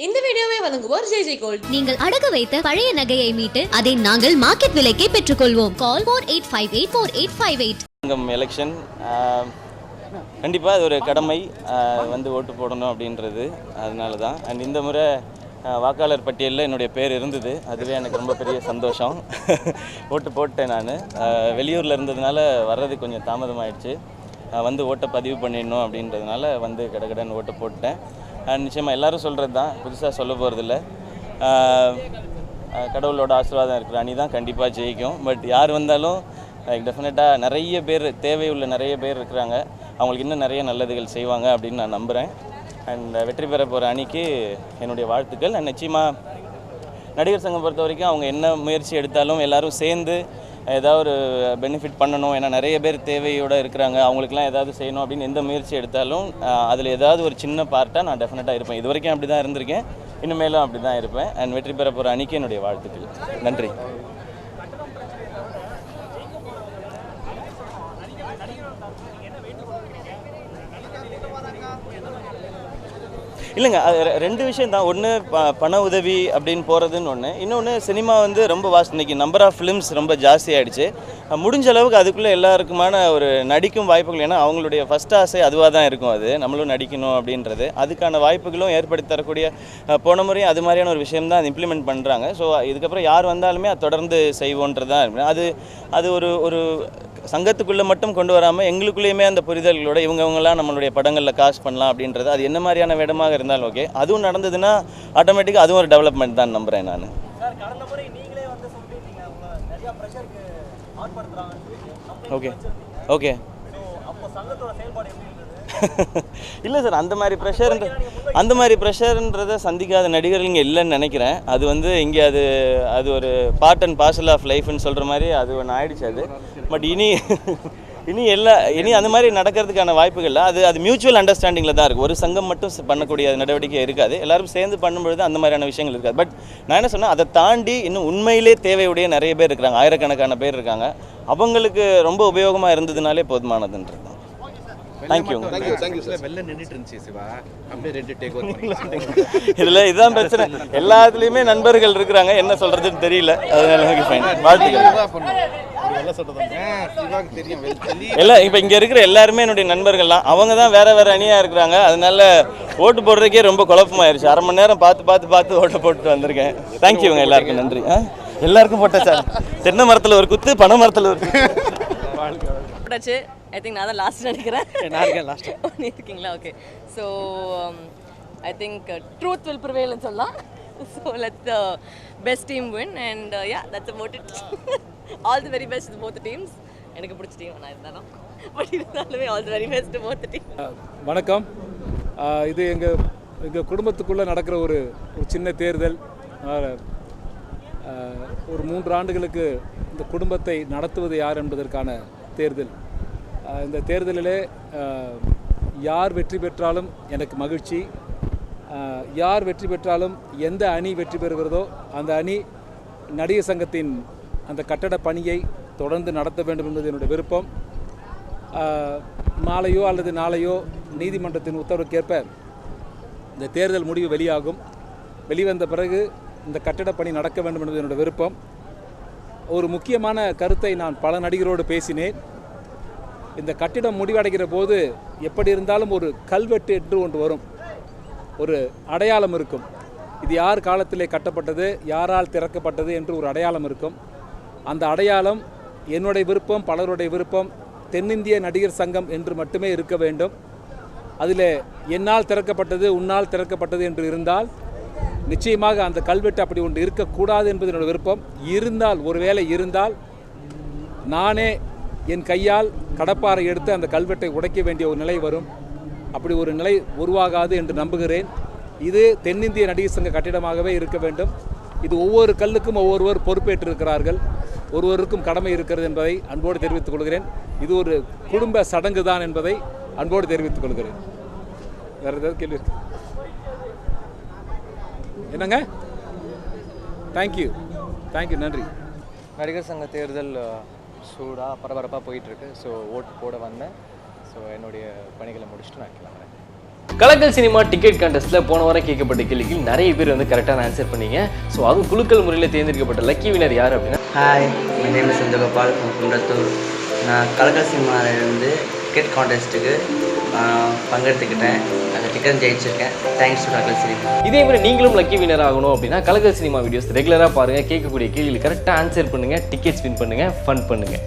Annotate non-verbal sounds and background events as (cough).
இந்த வீடியோவை வழங்குவோர் ஜெய் ஜெய் கோல்ட். நீங்கள் அடகு வைத்த பழைய நகையை மீட்டு அதை நாங்கள் மார்க்கெட் விலைக்கே பெற்றுக்கொள்வோம். Call four eight five eight four eight five eight சங்கம் எலெக்ஷன் கண்டிப்பாக அது ஒரு கடமை ஆஹ் வந்து ஓட்டு போடணும் அப்படின்றது அதனால தான் அண்ட் இந்த முறை ஆஹ் வாக்காளர் பட்டியலில் என்னுடைய பேர் இருந்தது. அதுவே எனக்கு ரொம்ப பெரிய சந்தோஷம். (laughs) ஓட்டு போட்டேன் நான். வெளியூரில் இருந்ததுனால வர்றது கொஞ்சம் தாமதமாயிடுச்சு. ஆஹ் வந்து ஓட்டை பதிவு பண்ணிடணும் அப்படின்றதுனால வந்து கடகடன்னு ஓட்டு போட்டேன். நிச்சயமாக எல்லாரும் சொல்கிறது தான் புதுசாக சொல்ல போகிறதில்ல கடவுளோட ஆசீர்வாதம் இருக்கிற அணி தான் கண்டிப்பாக ஜெயிக்கும். பட் யார் வந்தாலும் லைக் டெஃபினட்டாக நிறைய பேர் தேவை உள்ள நிறைய பேர் இருக்கிறாங்க. அவங்களுக்கு இன்னும் நிறைய நல்லதுகள் செய்வாங்க அப்படின்னு நான் நம்புகிறேன் அண்ட் வெற்றி பெற போகிற அணிக்கு என்னுடைய வாழ்த்துக்கள். அண்ட் நிச்சயமாக நடிகர் சங்கம் பொறுத்த வரைக்கும் அவங்க என்ன முயற்சி எடுத்தாலும் எல்லோரும் சேர்ந்து ஏதாவது ஒரு பெனிஃபிட் பண்ணணும். ஏன்னா நிறைய பேர் தேவையோடு இருக்கிறாங்க. அவங்களுக்குலாம் ஏதாவது செய்யணும் அப்படின்னு எந்த முயற்சி எடுத்தாலும் அதில் ஏதாவது ஒரு சின்ன பார்ட்டாக நான் டெஃபினட்டாக இருப்பேன். இது வரைக்கும் அப்படி தான் இருந்திருக்கேன். இனிமேலும் அப்படி தான் இருப்பேன். அண்ட் வெற்றி பெற போகிற அணிக்கு என்னுடைய வாழ்த்துக்கள். நன்றி. இல்லைங்க ரெண்டு விஷயம் தான். ஒன்று ப பண உதவி அப்படின்னு போகிறதுன்னு ஒன்று இன்னொன்று சினிமா வந்து ரொம்ப வாஸ்ட் இன்னைக்கு நம்பர் ஆஃப் ஃபிலிம்ஸ் ரொம்ப ஜாஸ்தி ஆகிடுச்சு முடிஞ்ச அளவுக்கு அதுக்குள்ளே எல்லாருக்குமான ஒரு நடிக்கும் வாய்ப்புகள் ஏன்னா அவங்களுடைய ஃபஸ்ட் ஆசை அதுவாக தான் இருக்கும் அது. நம்மளும் நடிக்கணும் அப்படின்றது. அதுக்கான வாய்ப்புகளும் ஏற்படுத்தி தரக்கூடிய போன முறையும் அது மாதிரியான ஒரு விஷயம் தான் அது இம்ப்ளிமெண்ட் பண்ணுறாங்க ஸோ இதுக்கப்புறம் யார் வந்தாலுமே அது தொடர்ந்து செய்வோன்றது தான் இருக்கு. அது அது ஒரு ஒரு சங்கத்துக்குள்ளே மட்டும் கொண்டு வராமல் எங்களுக்குள்ளேயுமே அந்த புரிதல்களோட இவங்கவங்களாம் நம்மளுடைய படங்களில் காசு பண்ணலாம் அப்படின்றது அது என்ன மாதிரியான இடமாக இருந்தாலும் ஓகே அதுவும் நடந்ததுன்னா ஆட்டோமேட்டிக்காக அதுவும் ஒரு டெவலப்மெண்ட் தான் நம்புகிறேன் நான். ஓகே ஓகே இல்லை சார் அந்த மாதிரி ப்ரெஷர்ன்ற அந்த மாதிரி ப்ரெஷர்ன்றதை சந்திக்காத நடிகர்கள் இங்கே இல்லைன்னு நினைக்கிறேன். அது வந்து இங்கே அது அது ஒரு பார்ட் அண்ட் பார்சல் ஆஃப் லைஃப்னு சொல்கிற மாதிரி அது ஒன்று ஆயிடுச்சு அது. பட் இனி இனி எல்லா இனி அந்த மாதிரி நடக்கிறதுக்கான வாய்ப்புகள் இல்லை அது அது மியூச்சுவல் அண்டர்ஸ்டாண்டிங்கில் தான் இருக்குது ஒரு சங்கம் மட்டும் பண்ணக்கூடிய நடவடிக்கை இருக்காது. எல்லாரும் சேர்ந்து பண்ணும்பொழுது அந்த மாதிரியான விஷயங்கள் இருக்காது. பட் நான் என்ன சொன்னேன் அதை தாண்டி இன்னும் உண்மையிலே தேவையுடைய நிறைய பேர் இருக்கிறாங்க ஆயிரக்கணக்கான பேர் இருக்காங்க. அவங்களுக்கு ரொம்ப உபயோகமாக இருந்ததுனாலே போதுமானதுன்றது. தான் தேங்க்யூ இதுல இதுதான் பிரச்சனை. எல்லாத்துலயுமே நண்பர்கள் இருக்கிறாங்க. என்ன சொல்றதுன்னு தெரியல. அதனால ஓகே ஃபைன் (laughs) வாழ்த்துக்கள். எல்லாம் இப்போ இங்கே இருக்கிற எல்லாருமே என்னுடைய நண்பர்கள்லாம் அவங்க தான் வேற வேற அணியாக இருக்கிறாங்க. அதனால ஓட்டு போடுறதுக்கே ரொம்ப குழப்பமாயிருச்சு. அரை மணி நேரம் பார்த்து பார்த்து பார்த்து ஓட்டு போட்டு வந்திருக்கேன். தேங்க்யூங்க எல்லாருக்கும். நன்றி. ஆ? எல்லாருக்கும் போட்ட சார். தென்னை மரத்தில் ஒரு குத்து பனை மரத்தில் ஒரு போட்டாச்சு. ஐ திங்க் நான் தான் லாஸ்ட் நினைக்கிறேன். நான் இருக்கேன் லாஸ்ட் (laughs) நீ இருக்கீங்களா? Okay so I think truth will ப்ரிவேல்னு சொல்லலாம். So let the best team win and yeah that's about it all the very best both teams எனக்கு பிடிச்ச டீம் நான் இருந்தாலும் பட் இருந்தாலுமே all the very best both team வணக்கம். இது எங்கள் எங்கள் குடும்பத்துக்குள்ளே நடக்கிற ஒரு ஒரு சின்ன தேர்தல். ஒரு மூன்று ஆண்டுகளுக்கு இந்த குடும்பத்தை நடத்துவது யார் என்பதற்கான தேர்தல். இந்த தேர்தலிலே யார் வெற்றி பெற்றாலும் எனக்கு மகிழ்ச்சி. யார் வெற்றி பெற்றாலும் எந்த அணி வெற்றி பெறுகிறதோ அந்த அணி நடிகர் சங்கத்தின் அந்த கட்டட பணியை தொடர்ந்து நடத்த வேண்டும் என்பது என்னுடைய விருப்பம். மாலையோ அல்லது நாளையோ நீதிமன்றத்தின் உத்தரவுக்கேற்ப இந்த தேர்தல் முடிவு வெளியாகும். வெளிவந்த பிறகு இந்த கட்டடப் பணி நடக்க வேண்டும் என்பது என்னுடைய விருப்பம். ஒரு முக்கியமான கருத்தை நான் பல நடிகரோடு பேசினேன். இந்த கட்டிடம் முடிவடைகிற போது எப்படி இருந்தாலும் ஒரு கல்வெட்டு என்று ஒன்று வரும். ஒரு அடையாளம் இருக்கும். இது யார் காலத்திலே கட்டப்பட்டது யாரால் திறக்கப்பட்டது என்று ஒரு அடையாளம் இருக்கும். அந்த அடையாளம் என்னுடைய விருப்பம் பலருடைய விருப்பம் தென்னிந்திய நடிகர் சங்கம் என்று மட்டுமே இருக்க வேண்டும். அதில் என்னால் திறக்கப்பட்டது உன்னால் திறக்கப்பட்டது என்று இருந்தால் நிச்சயமாக அந்த கல்வெட்டு அப்படி ஒன்று இருக்கக்கூடாது என்பது என்னோட விருப்பம். இருந்தால் ஒருவேளை இருந்தால் நானே என் கையால் கடப்பாறை எடுத்து அந்த கல்வெட்டை உடைக்க வேண்டிய ஒரு நிலை வரும். அப்படி ஒரு நிலை உருவாகாது என்று நம்புகிறேன். இது தென்னிந்திய நடிகர் சங்க கட்டிடமாகவே இருக்க வேண்டும். இது ஒவ்வொரு கல்லுக்கும் ஒவ்வொருவர் பொறுப்பேற்றிருக்கிறார்கள். ஒருவருக்கும் கடமை இருக்கிறது என்பதை அன்போடு தெரிவித்துக் கொள்கிறேன். இது ஒரு குடும்ப சடங்கு தான் என்பதை அன்போடு தெரிவித்துக் கொள்கிறேன். வேற ஏதாவது கேள்வி இருக்கு? என்னங்க? தேங்க்யூ தேங்க்யூ நன்றி. நடிகர் சங்க தேர்தல் சூடாக பரபரப்பாக போயிட்டுருக்கு ஸோ ஓட்டு போட வந்தேன். ஸோ என்னுடைய பணிகளை முடிச்சுட்டு நான் கிளம்புறேன். கலக்கல் சினிமா டிக்கெட் கான்டெஸ்ட்டில் போன வாரம் கேட்கப்பட்ட கேள்விக்கு நிறைய பேர் வந்து கரெக்டான ஆன்சர் பண்ணீங்க. ஸோ அதுவும் குலுக்கல் முறையில் தேர்ந்தெடுக்கப்பட்ட லக்கி வினர் யார் அப்படின்னா? Hi my name is Chandragopal Kundrathur. நான் கலக்கல் சினிமாவிலேருந்து டிக்கெட் கான்டெஸ்ட்டுக்கு பங்கெடுத்துக்கிட்டேன். அந்த ticket ஜெயிச்சிருக்கேன். Thanks to Kalakkal cinema. இதே மாதிரி நீங்களும் லக்கி வினர் ஆகணும் அப்படின்னா கலக்கல் சினிமா வீடியோஸ் ரெகுலராக பாருங்கள் கேட்கக்கூடிய கேள்வி கரெக்டாக ஆன்சர் பண்ணுங்கள் டிக்கெட்ஸ் வின் பண்ணுங்கள் ஃபன் பண்ணுங்கள்